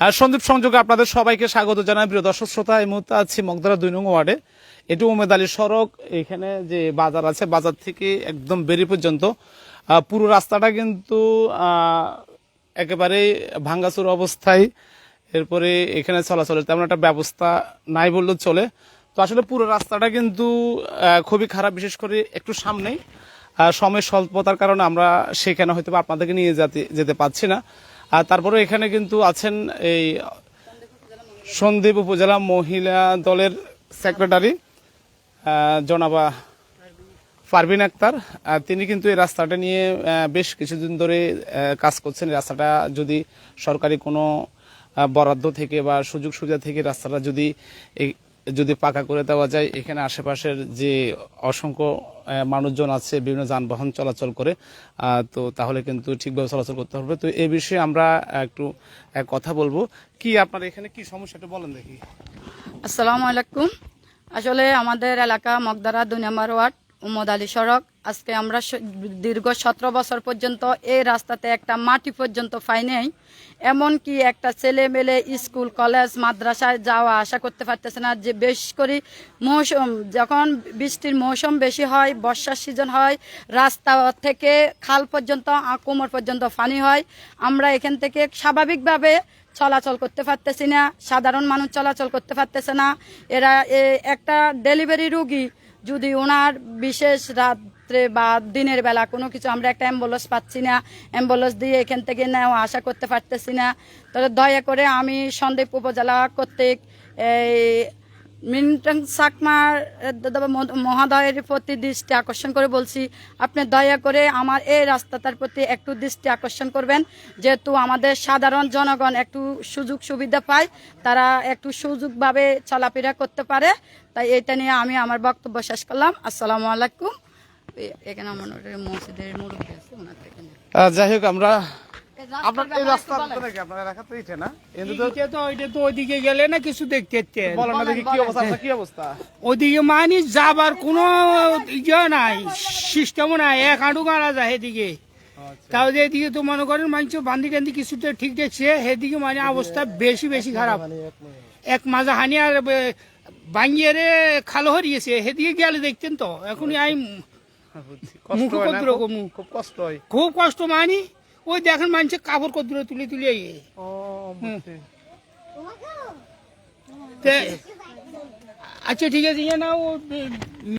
সন্দীপ সংযোগে আপনাদের সবাইকে স্বাগত জানাই। প্রিয় দর্শক শ্রোতা, এই মুহূর্তে আছি মগদারা দুই নং ওয়ার্ডে। এটি উমেদ আলী সড়ক, এখানে যে বাজার আছে, বাজার থেকে একদম বেরি পর্যন্ত পুরো রাস্তাটা কিন্তু একেবারে ভাঙ্গাচুর অবস্থায়। এরপরে এখানে চলাচলের তেমন একটা ব্যবস্থা নাই বললেও চলে। তো আসলে পুরো রাস্তাটা কিন্তু খুবই খারাপ, বিশেষ করে একটু সামনেই। সময় স্বল্পতার কারণে আমরা সেখানে হয়তো আপনাদেরকে নিয়ে যেতে যেতে পারছি না। আর তারপরে এখানে কিন্তু আছেন এই সন্দ্বীপ উপজেলা মহিলা দলের সেক্রেটারি জনাবা পারভিন আক্তার। তিনি কিন্তু এই রাস্তাটা নিয়ে বেশ কিছুদিন ধরে কাজ করছেন। রাস্তাটা যদি সরকারি কোনো বরাদ্দ থেকে বা সুযোগ সুবিধা থেকে রাস্তাটা যদি যদি পাকা করে দেওয়া যায়, এখানে আশেপাশের যে অসংখ্য মানুষজন আছে, বিভিন্ন যানবাহন চলাচল করে তো তাহলে কিন্তু ঠিকভাবে চলাচল করতে হবে। তো এ বিষয়ে আমরা একটু কথা বলব। কি আপনার এখানে কি সমস্যাটা বলেন দেখি। আসসালামু আলাইকুম। আসলে আমাদের এলাকা মগদারা দুই নম্বর ওয়ার্ড। উমদ আলী সড়ক। আজকে আমরা দীর্ঘ সতেরো বছর পর্যন্ত এই রাস্তাতে একটা মাটি পর্যন্ত পাই নেই। এমনকি একটা ছেলে মেলে স্কুল, কলেজ, মাদ্রাসায় যাওয়া আসা করতে পারতেছে না। যে বেশ করে মৌসুম, যখন বৃষ্টির মৌসুম বেশি হয়, বর্ষার সিজন হয়, রাস্তা থেকে খাল পর্যন্ত কোমর পর্যন্ত পানি হয়। আমরা এখান থেকে স্বাভাবিকভাবে চলাচল করতে পারতেছি না। সাধারণ মানুষ চলাচল করতে পারতেছে না। এরা একটা ডেলিভারি রুগী যদি ওনার বিশেষ রাত্রে বা দিনের বেলা কোনো কিছু, আমরা একটা অ্যাম্বুলেন্স পাচ্ছি না অ্যাম্বুলেন্স দিয়ে এখান থেকে নেওয়া আশা করতে পারতেছি না তবে দয়া করে আমি সন্দ্বীপ উপজেলা কর্তৃক এই মিন্টন সাকমার মহাদয়ের প্রতি দৃষ্টি আকর্ষণ করে বলছি, আপনি দয়া করে আমার এই রাস্তাটার প্রতি একটু দৃষ্টি আকর্ষণ করবেন। যেহেতু আমাদের সাধারণ জনগণ একটু সুযোগ সুবিধা পায়, তারা একটু সুযোগভাবে চলাফেরা করতে পারে। তাই এটা নিয়ে আমি আমার বক্তব্য শেষ করলাম। আসসালামু আলাইকুম। এখানে আমার মসজিদের মুরব্বী আছে ওনার যাই হোক, আমরা আপনার এই রাস্তা আপনার এলাকা না? এদিকে তো ওইটা তো ওইদিকে গেলে না কিছু দেখতে। বলেন না দেখি কি অবস্থা কি অবস্থা? ওইদিকে মানে যাবার কোনো ইয়ে নাই সিস্টেমও নাই এক হাঁটু গাড়া যায় সেদিকে তাও যে এদিকে তো মনে করেন মানুষ বান্দি টান্দি কিছুটা ঠিক দেখছে সেদিকে মানে অবস্থা বেশি বেশি খারাপ। এক মাজা হানি আর বাঙ্গিয়ে রে খালো হরিয়েছে সেদিকে গেলে দেখতেন তো। এখন খুব? খুব কষ্ট হয়। খুব কষ্ট মানি ওই দেখেন মানুষের কাপড় কদ্দুরে তুলে তুলে ইয়ে ও বুঝছি। তে- আচ্ছা ঠিক আছে ইয়ে না ও